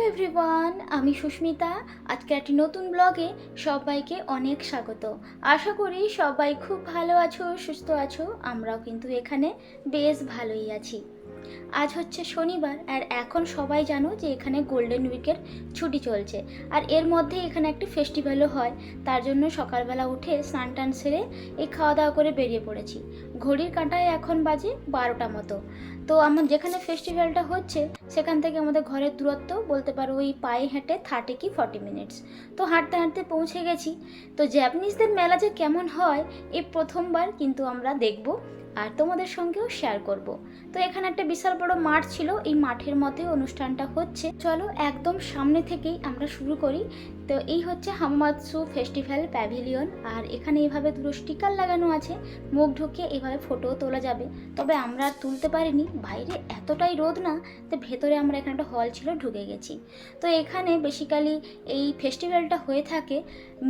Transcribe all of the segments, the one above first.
Everyone আমি সুস্মিতা। আজকে একটি নতুন ব্লগে সবাইকে অনেক স্বাগত। আশা করি সবাই খুব ভালো আছো, সুস্থ আছো। আমরাও কিন্তু এখানে বেশ ভালোই আছি। আজ হচ্ছে শনিবার আর এখন সবাই জানো যে এখানে গোল্ডেন উইকের ছুটি চলছে। আর এর মধ্যে এখানে একটি ফেস্টিভ্যালও হয়, তার জন্য সকালবেলা উঠে স্নান টান সেরে এই খাওয়া দাওয়া করে বেরিয়ে পড়েছি। ঘড়ির কাঁটায় এখন বাজে বারোটা মতো। তো আমার যেখানে ফেস্টিভ্যালটা হচ্ছে, সেখান থেকে আমাদের ঘরের দূরত্ব বলতে পারো ওই পায়ে হেঁটে থার্টি কি ফর্টি মিনিটস তো হাঁটতে হাঁটতে পৌঁছে গেছি। তো জ্যাপানিজদের মেলা যে কেমন হয় এই প্রথমবার কিন্তু আমরা দেখব। আর তোমাদের সঙ্গেও শেয়ার করব। তো এখানে একটা বিশাল বড় মাঠ ছিল, এই মাঠের মধ্যে অনুষ্ঠানটা হচ্ছে। চলো একদম সামনে থেকেই আমরা শুরু করি। তো এই হচ্ছে হামামাৎসু ফেস্টিভ্যাল, প্যাভিলিয়ন। আর এখানে এইভাবে দুটো স্টিকার লাগানো আছে। মুখ ঢুকে এইভাবে ফটো তোলা যাবে। তবে আমরা আর তুলতে পারিনি। বাইরে এতটাই রোদ না, তো ভেতরে আমরা এখানে একটা হল ছিল, ঢুকে গেছি। তো এখানে বেসিক্যালি এই ফেস্টিভ্যালটা হয়ে থাকে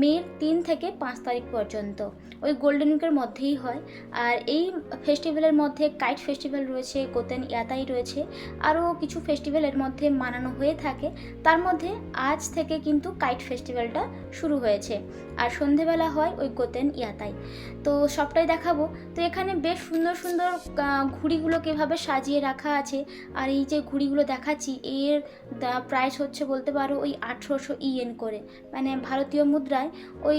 মের তিন থেকে পাঁচ তারিখ পর্যন্ত। ওই গোল্ডেন উইকের মধ্যেই হয়। আর এই ফেস্টিভ্যালের মধ্যে কাইট ফেস্টিভ্যাল রয়েছে কোতেন ইয়াতাই রয়েছে। আরও কিছু ফেস্টিভ্যালের মধ্যে মানানো হয়ে থাকে। তার মধ্যে আজ থেকে কিন্তু কাইট ফেস্টিভ্যালটা শুরু হয়েছে। আর সন্ধেবেলা হয় ওই গোতেন ইয়াতাই তো সবটাই দেখাবো। তো এখানে বেশ সুন্দর সুন্দর ঘুড়িগুলো কীভাবে সাজিয়ে রাখা আছে। আর এই যে ঘুড়িগুলো দেখাচ্ছি, এর প্রাইস হচ্ছে বলতে পারো ওই আঠেরোশো ইয়েন করে। মানে ভারতীয় মুদ্রায় ওই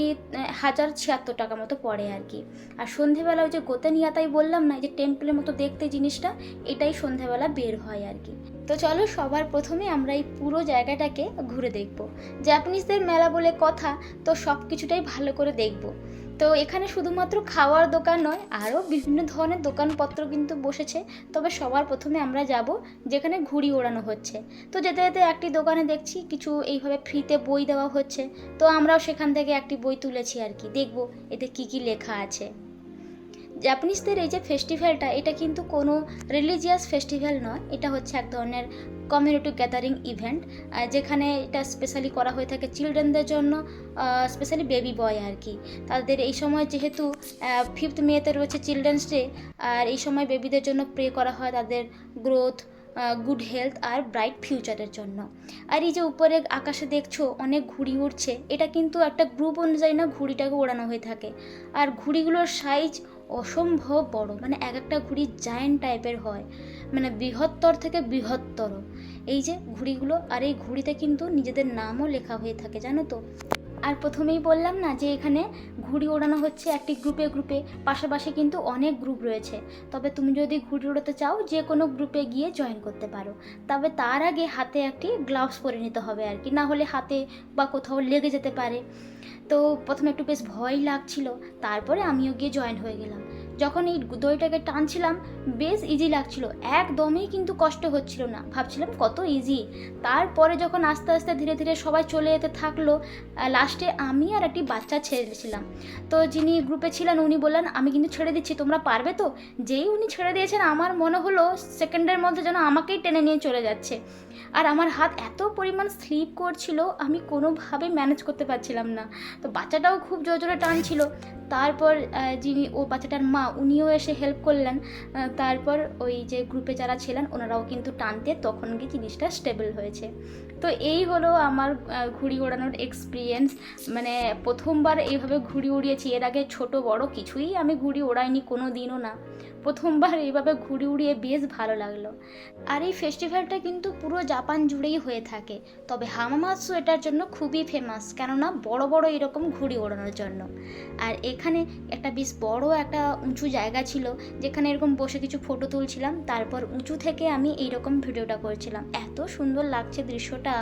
হাজার ছিয়াত্তর টাকা মতো পড়ে আর কি। আর সন্ধেবেলা ওই যে গোতেন ইয়াতাই বললাম না যে টেম্পলের মতো দেখতে জিনিসটা, এটাই সন্ধেবেলা বের হয় আর কি। তো চলো সবার প্রথমে আমরা এই পুরো জায়গাটাকে ঘুরে দেখব। জাপানিজদের মেলা বলে কথা, তো সব কিছুটাই ভালো করে দেখব। তো এখানে শুধুমাত্র খাওয়ার দোকান নয়, আরও বিভিন্ন ধরনের দোকানপত্র কিন্তু বসেছে। তবে সবার প্রথমে আমরা যাব, যেখানে ঘুড়ি ওড়ানো হচ্ছে। তো যেতে যেতে একটি দোকানে দেখছি, কিছু এইভাবে ফ্রিতে বই দেওয়া হচ্ছে। তো আমরাও সেখান থেকে একটি বই তুলেছি আর কি। দেখব এতে কি কি লেখা আছে। জাপানিজদের এই যে ফেস্টিভ্যালটা এটা কিন্তু কোনো রিলিজিয়াস ফেস্টিভ্যাল নয়। এটা হচ্ছে এক ধরনের কমিউনিটি গ্যাদারিং ইভেন্ট যেখানে এটা স্পেশালি করা হয়ে থাকে চিলড্রেনদের জন্য স্পেশালি বেবি বয় আর কি তাদের এই সময় যেহেতু ফিফথ মেতে রয়েছে চিলড্রেন্স ডে আর এই সময় বেবিদের জন্য প্রে করা হয় তাদের গ্রোথ গুড হেলথ আর ব্রাইট ফিউচারের জন্য। আর এই যে উপরে আকাশে দেখছ, অনেক ঘুড়ি উড়ছে, এটা কিন্তু একটা গ্রুপ অনুযায়ী না, ঘুড়িটাকে ওড়ানো হয়ে থাকে। আর ঘুড়িগুলোর সাইজ অসম্ভব বড় মানে এক একটা ঘুড়ি জায়েন্ট টাইপের হয় মানে বৃহত্তর থেকে বৃহত্তর। এই যে ঘুড়িগুলো, আর এই ঘুড়িতে কিন্তু নিজেদের নামও লেখা হয়ে থাকে, জানো তো? আর প্রথমেই বললাম না যে এখানে ঘুড়ি ওড়ানো হচ্ছে একটি গ্রুপে গ্রুপে, পাশাপাশি কিন্তু অনেক গ্রুপ রয়েছে। তবে তুমি যদি ঘুড়ি ওড়াতে চাও, যে কোনো গ্রুপে গিয়ে জয়েন করতে পারো। তবে তার আগে হাতে একটি গ্লাভস পরে নিতে হবে আর কি, না হলে হাতে বা কোথাও লেগে যেতে পারে। তো প্রথমে একটু বেশ ভয় লাগছিল, তারপরে আমিও গিয়ে জয়েন হয়ে গেলাম। যখন এই দইটাকে টানছিলাম, বেশ ইজি লাগছিল। একদমই কিন্তু কষ্ট হচ্ছিল না। ভাবছিলাম কত ইজি তারপরে যখন আস্তে আস্তে ধীরে ধীরে সবাই চলে যেতে থাকল লাস্টে আমি আর একটি বাচ্চা ছেড়েছিলাম তো যিনি গ্রুপে ছিলেন, উনি বললেন, আমি কিন্তু ছেড়ে দিচ্ছি, তোমরা পারবে তো? যেই উনি ছেড়ে দিয়েছেন, আমার মনে হলো সেকেন্ডের মধ্যে যেন আমাকেই টেনে নিয়ে চলে যাচ্ছে। আর আমার হাত এত পরিমাণ স্লিপ করছিল, আমি কোনোভাবে ম্যানেজ করতে পারছিলাম না। তো বাচ্চাটাও খুব জোরে জোরে টানছিল। তারপর যিনি, ও বাচ্চাটার মা উনিও এসে হেল্প করলেন। তারপর ওই যে গ্রুপে যারা ছিলেন, ওনারাও কিন্তু টানতে তখন গিয়ে জিনিসটা স্টেবল হয়েছে। তো এই হলো আমার ঘুড়ি ওড়ানোর এক্সপিরিয়েন্স মানে প্রথমবার এইভাবে ঘুড়ি উড়িয়েছি। এর আগে ছোট বড় কিছুই আমি ঘুড়ি ওড়াইনি কোনো দিনও না। প্রথমবার এইভাবে ঘুড়ি উড়িয়ে বেশ ভালো লাগল। আর এই ফেস্টিভ্যালটা কিন্তু পুরো জাপান জুড়েই হয়ে থাকে। তবে হামামাৎসু এটার জন্য খুবই ফেমাস কেননা বড় বড় এরকম ঘুড়ি ওড়ানোর জন্য। আর এখানে একটা বেশ বড় একটা উঁচু জায়গা ছিল, যেখানে এরকম বসে কিছু ফটো তুলছিলাম। তারপর উঁচু থেকে আমি এইরকম ভিডিওটা করছিলাম। এত সুন্দর লাগছে দৃশ্যটা,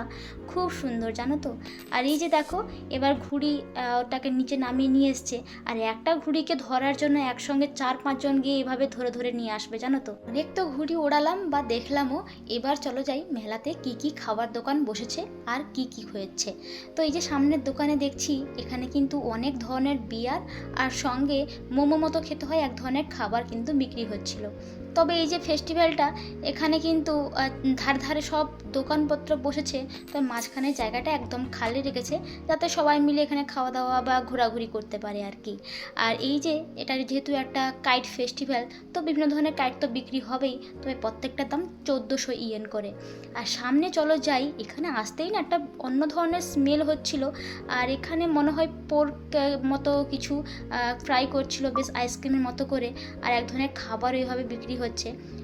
খুব সুন্দর, জানো তো? আর এই যে দেখো, এবার ঘুড়ি ওটাকে নিচে নামিয়ে নিয়ে এসছে। আর একটা ঘুড়িকে ধরার জন্য একসঙ্গে চার পাঁচজন গিয়ে এভাবে ধরে ধরে নিয়ে আসবে, জানো তো? অনেক তো ঘুড়ি ওড়ালাম বা দেখলামও, এবার চলো যাই মেলাতে কি কি খাবার দোকান বসেছে আর কি কি হয়েছে। তো এই যে সামনের দোকানে দেখছি, এখানে কিন্তু অনেক ধরনের বিয়ার আর সঙ্গে মোমো মতো খেতে হয়, এক ধরনের খাবার কিন্তু বিক্রি হচ্ছিল। তবে এই যে ফেস্টিভ্যালটা এখানে কিন্তু ধারে ধারে সব দোকানপত্র বসেছে তাই মাঝখানে জায়গাটা একদম খালি রেখেছে, যাতে সবাই মিলে এখানে খাওয়া দাওয়া বা ঘোরাঘুরি করতে পারে আর কি। আর এই যে, এটা যেহেতু একটা কাইট ফেস্টিভ্যাল তো বিভিন্ন ধরনের কাইট তো বিক্রি হবেই, তবে প্রত্যেকটার দাম চোদ্দোশো ইয়েন করে। আর সামনে চলো যাই, এখানে আসতেই না একটা অন্য ধরনের স্মেল হচ্ছিল, আর এখানে মনে হয় পোর্ক মতো কিছু ফ্রাই করছিল, বেশ আইসক্রিমের মতো করে, আর এক ধরনের খাবার এইভাবে বিক্রি হচ্ছে।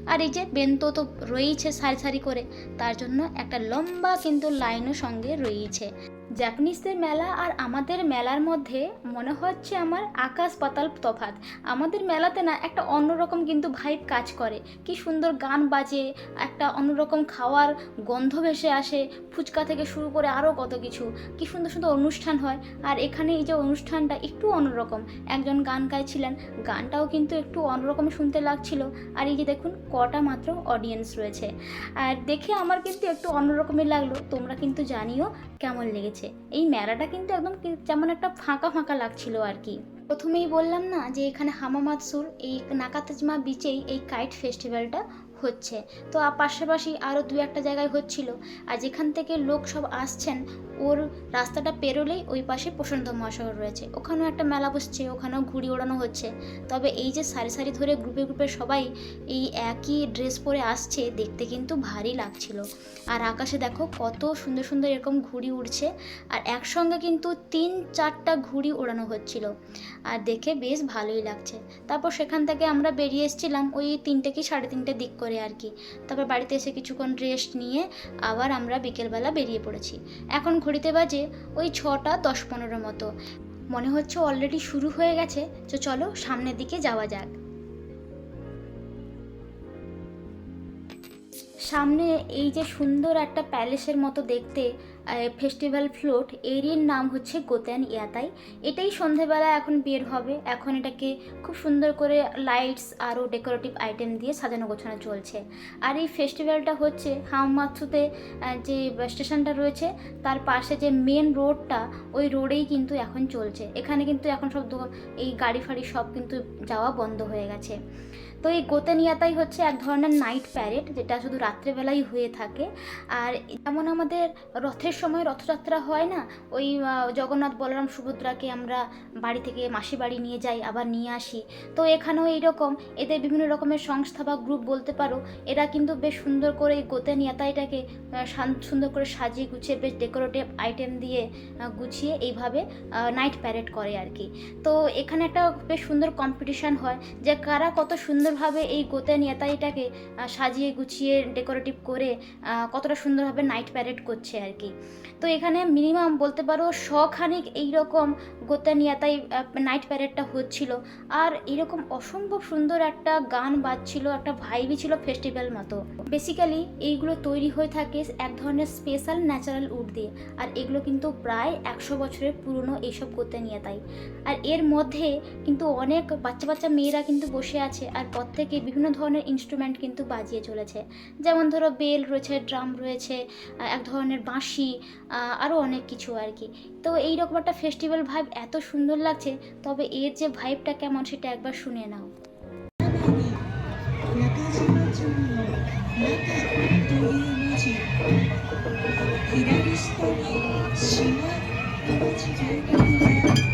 আর এই যে বেন্তো তো রয়েইছে সারি সারি করে, তার জন্য একটা লম্বা কিন্তু লাইনও সঙ্গে রয়েছে জাপানিজদের মেলা আর আমাদের মেলার মধ্যে মনে হচ্ছে আমার আকাশ পাতাল তফাৎ। আমাদের মেলাতে না একটা অন্যরকম কিন্তু ভাইব কাজ করে। কি সুন্দর গান বাজে, একটা অন্যরকম খাওয়ার গন্ধ ভেসে আসে, ফুচকা থেকে শুরু করে আরও কত কিছু। কি সুন্দর সুন্দর অনুষ্ঠান হয়। আর এখানে এই যে অনুষ্ঠানটা একটু অন্যরকম। একজন গান গাইছিলেন, গানটাও কিন্তু একটু অন্যরকম শুনতে লাগছিল। আর এই যে দেখুন, কটা মাত্র অডিয়েন্স রয়েছে। আর দেখে আমার কিন্তু একটু অন্যরকমই লাগল। তোমরা কিন্তু জানিও কেমন লেগেছে। এই মেলাটা কিন্তু একদম যেমন একটা ফাঁকা ফাঁকা লাগছিল আর কি। প্রথমেই বললাম না যে এখানে হামামাতসুর, এই নাকাতাজমা বিচেই এই কাইট ফেস্টিভ্যালটা হচ্ছে। তো পাশাপাশি আরও দু একটা জায়গায় হচ্ছিল। আর যেখান থেকে লোক সব আসছেন ওর রাস্তাটা পেরোলেই ওই পাশে প্রশান্ত মহাসাগর রয়েছে। ওখানেও একটা মেলা বসছে, ওখানেও ঘুড়ি ওড়ানো হচ্ছে। তবে এই যে সারি সারি ধরে গ্রুপে গ্রুপে সবাই এই একই ড্রেস পরে আসছে, দেখতে কিন্তু ভারী লাগছিল। আর আকাশে দেখো কত সুন্দর সুন্দর এরকম ঘুড়ি উড়ছে। আর একসঙ্গে কিন্তু তিন চারটা ঘুড়ি ওড়ানো হচ্ছিল। আর দেখে বেশ ভালোই লাগছে। তারপর সেখান থেকে আমরা বেরিয়ে এসেছিলাম ওই তিনটে কি সাড়ে তিনটে দিক করে আর কি। তারপর বাড়িতে এসে কিছুক্ষণ রেস্ট নিয়ে আবার আমরা বিকেলবেলা বেরিয়ে পড়েছি। এখন ঘড়িতে বাজে ওই ছটা দশ পনেরো মতো। মনে হচ্ছে অলরেডি শুরু হয়ে গেছে, তো চলো সামনের দিকে যাওয়া যাক। সামনে এই যে সুন্দর একটা প্যালেসের মতো দেখতে ফেস্টিভ্যাল ফ্লোট এরির নাম হচ্ছে গোতেন ইয়াতাই। এটাই সন্ধেবেলা এখন বের হবে। এখন এটাকে খুব সুন্দর করে লাইটস আরও ডেকোরেটিভ আইটেম দিয়ে সাজানো গোছানো চলছে। আর এই ফেস্টিভ্যালটা হচ্ছে হামমাথুতে যে স্টেশনটা রয়েছে, তার পাশে যে মেন রোডটা ওই রোডেই কিন্তু এখন চলছে। এখানে কিন্তু এখন সব এই গাড়ি ফাড়ি সব কিন্তু যাওয়া বন্ধ হয়ে গেছে। তো এই গোতেনিয়াতাই হচ্ছে এক ধরনের নাইট প্যারেড যেটা শুধু রাত্রেবেলাই হয়ে থাকে। আর যেমন আমাদের রথের সময় রথযাত্রা হয় না? ওই জগন্নাথ বলরাম সুভদ্রাকে আমরা বাড়ি থেকে মাসি বাড়ি নিয়ে যাই আবার নিয়ে আসি। তো এখানেও এইরকম। এদের বিভিন্ন রকমের সংস্থা বা গ্রুপ বলতে পারো এরা কিন্তু বেশ সুন্দর করে এই গোতেনিয়াতাইটাকে আহ, শান- সুন্দর করে সাজিয়ে গুছিয়ে বেশ ডেকোরেটিভ আইটেম দিয়ে গুছিয়ে এইভাবে নাইট প্যারেড করে আর কি। তো এখানে একটা বেশ সুন্দর কম্পিটিশান হয় যে কারা কত সুন্দরভাবে এই গোতে নেতাইটাকে আহ, সাজিয়ে গুছিয়ে ডেকোরেটিভ করে কতটা সুন্দরভাবে নাইট প্যারেড করছে আর কি। তো এখানে মিনিমাম বলতে পারো শখানিক এইরকম গোতে নিয়াতাই নাইট প্যারেডটা হচ্ছিল। আর এরকম অসম্ভব সুন্দর একটা গান বাজছিল, একটা ভাইবই ছিল ফেস্টিভ্যাল মতো। বেসিক্যালি এইগুলো তৈরি হয়ে থাকে এক ধরনের স্পেশাল ন্যাচারাল উড দিয়ে। আর এগুলো কিন্তু প্রায় একশো বছরের পুরনো এইসব গোতে নিয়াতাই আর এর মধ্যে কিন্তু অনেক বাচ্চা বাচ্চা মেয়েরা কিন্তু বসে আছে আর প্রত্যেকে বিভিন্ন ধরনের ইনস্ট্রুমেন্ট কিন্তু বাজিয়ে চলেছে। যেমন ধরো বেল রয়েছে ড্রাম রয়েছে এক ধরনের বাঁশি আরও অনেক কিছু আর কি তো এই রকম একটা ফেস্টিভ্যাল ভাইব এত সুন্দর লাগছে তবে এর যে ভাইবটা কেমন সেটা একবার শুনে নাও 中島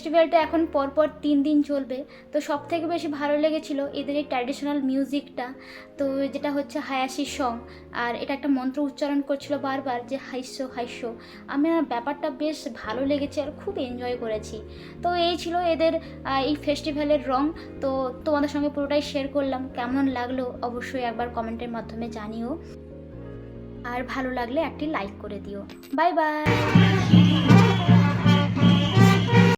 ফেস্টিভ্যালটা এখন পরপর তিন দিন চলবে। তো সব থেকে বেশি ভালো লেগেছিলো এদের এই ট্র্যাডিশনাল মিউজিকটা তো যেটা হচ্ছে হায়াসি সং আর এটা একটা মন্ত্র উচ্চারণ করছিল বারবার যে হাইস্য হাইস্য আমার ব্যাপারটা বেশ ভালো লেগেছে আর খুব এনজয় করেছি। তো এই ছিল এদের এই ফেস্টিভ্যালের রং। তো তোমাদের সঙ্গে পুরোটাই শেয়ার করলাম। কেমন লাগল অবশ্যই একবার কমেন্টের মাধ্যমে জানিও। আর ভালো লাগলে একটি লাইক করে দিও। Bye bye